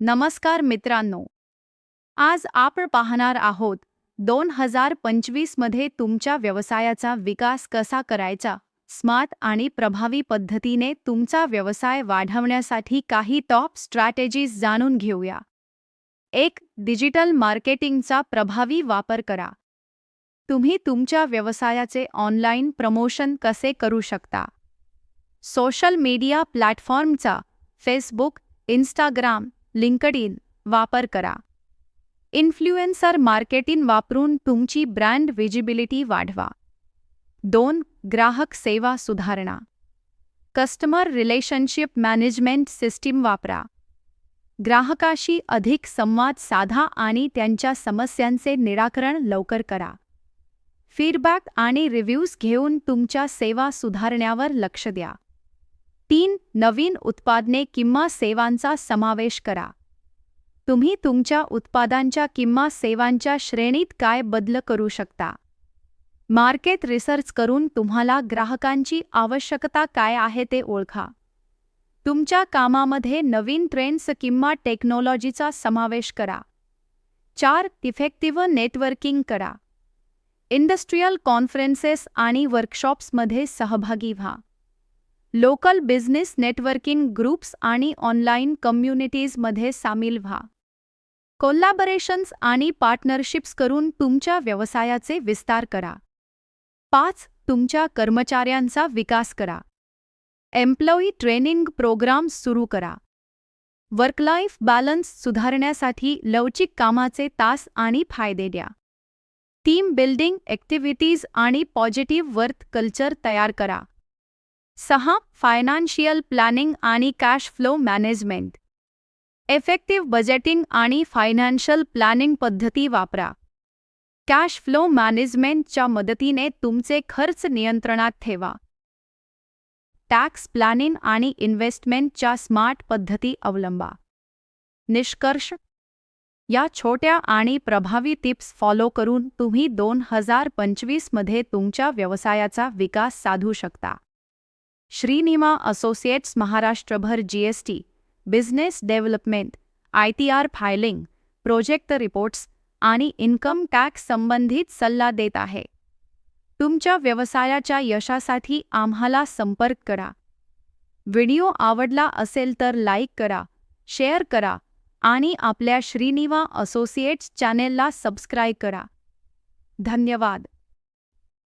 नमस्कार मित्रांनो. आज आपण पाहणार आहोत दोन हजार पंचवीसमध्ये तुमच्या व्यवसायाचा विकास कसा करायचा स्मार्ट आणि प्रभावी पद्धतीने तुमचा व्यवसाय वाढवण्यासाठी काही टॉप स्ट्रॅटेजीज जाणून घेऊया. एक डिजिटल मार्केटिंगचा प्रभावी वापर करा. तुम्ही तुमच्या व्यवसायाचे ऑनलाईन प्रमोशन कसे करू शकता? सोशल मीडिया प्लॅटफॉर्मचा फेसबुक इंस्टाग्राम लिंकडइन वापर करा. इन्फ्लुएन्सर मार्केटिंग वापरून तुमची ब्रँड विजिबिलिटी वाढवा. दोन ग्राहक सेवा सुधारणा. कस्टमर रिलेशनशिप मॅनेजमेंट सिस्टीम वापरा. ग्राहकाशी अधिक संवाद साधा आणि त्यांच्या समस्यांचे निराकरण लवकर करा. फीडबॅक आणि रिव्ह्यूज घेऊन तुमच्या सेवा सुधारण्यावर लक्ष द्या. तीन नवीन उत्पादने किंवा सेवांचा समावेश करा. तुम्ही तुमच्या उत्पादांच्या किंवा सेवांच्या श्रेणीत काय बदल करू शकता? मार्केट रिसर्च करून तुम्हाला ग्राहकांची आवश्यकता काय आहे ते ओळखा. तुमच्या कामामध्ये नवीन ट्रेंड्स किंवा टेक्नॉलॉजीचा समावेश करा. चार इफेक्टिव्ह नेटवर्किंग करा. इंडस्ट्रीयल कॉन्फरन्सेस आणि वर्कशॉप्समध्ये सहभागी व्हा. लोकल बिझनेस नेटवर्किंग ग्रुप्स आणि ऑनलाईन कम्युनिटीजमध्ये सामील व्हा. कोल्लाबरेशन्स आणि पार्टनरशिप्स करून तुमच्या व्यवसायाचे विस्तार करा. पाच तुमच्या कर्मचाऱ्यांचा विकास करा. एम्प्लॉई ट्रेनिंग प्रोग्राम्स सुरू करा. वर्क लाईफ बॅलन्स सुधारण्यासाठी लवचिक कामाचे तास आणि फायदे द्या. टीम बिल्डिंग ॲक्टिव्हिटीज आणि पॉझिटिव्ह वर्थ कल्चर तयार करा. सहा फायनान्शियल प्लॅनिंग आणि cash flow management effective budgeting आणि फायनान्शियल प्लॅनिंग पद्धती वापरा. कॅश फ्लो मॅनेजमेंटच्या मदतीने तुमचे खर्च नियंत्रणात ठेवा. टॅक्स प्लॅनिंग आणि इन्व्हेस्टमेंटच्या स्मार्ट पद्धती अवलंबा. निष्कर्ष या छोट्या आणि प्रभावी टिप्स फॉलो करून तुम्ही दोन हजार पंचवीसमध्ये तुमच्या व्यवसायाचा विकास साधू शकता. श्रीनिमा असोसिएट्स महाराष्ट्रभर GST business development I T R filing project reports आणि इन्कम टॅक्स संबंधित सल्ला देत आहे. तुमच्या व्यवसायाच्या यशासाठी आम्हाला संपर्क करा. व्हिडिओ आवडला असेल तर लाईक करा शेअर करा आणि आपल्या श्रीनिवा असोसिएट्स चॅनेलला सबस्क्राईब करा. धन्यवाद.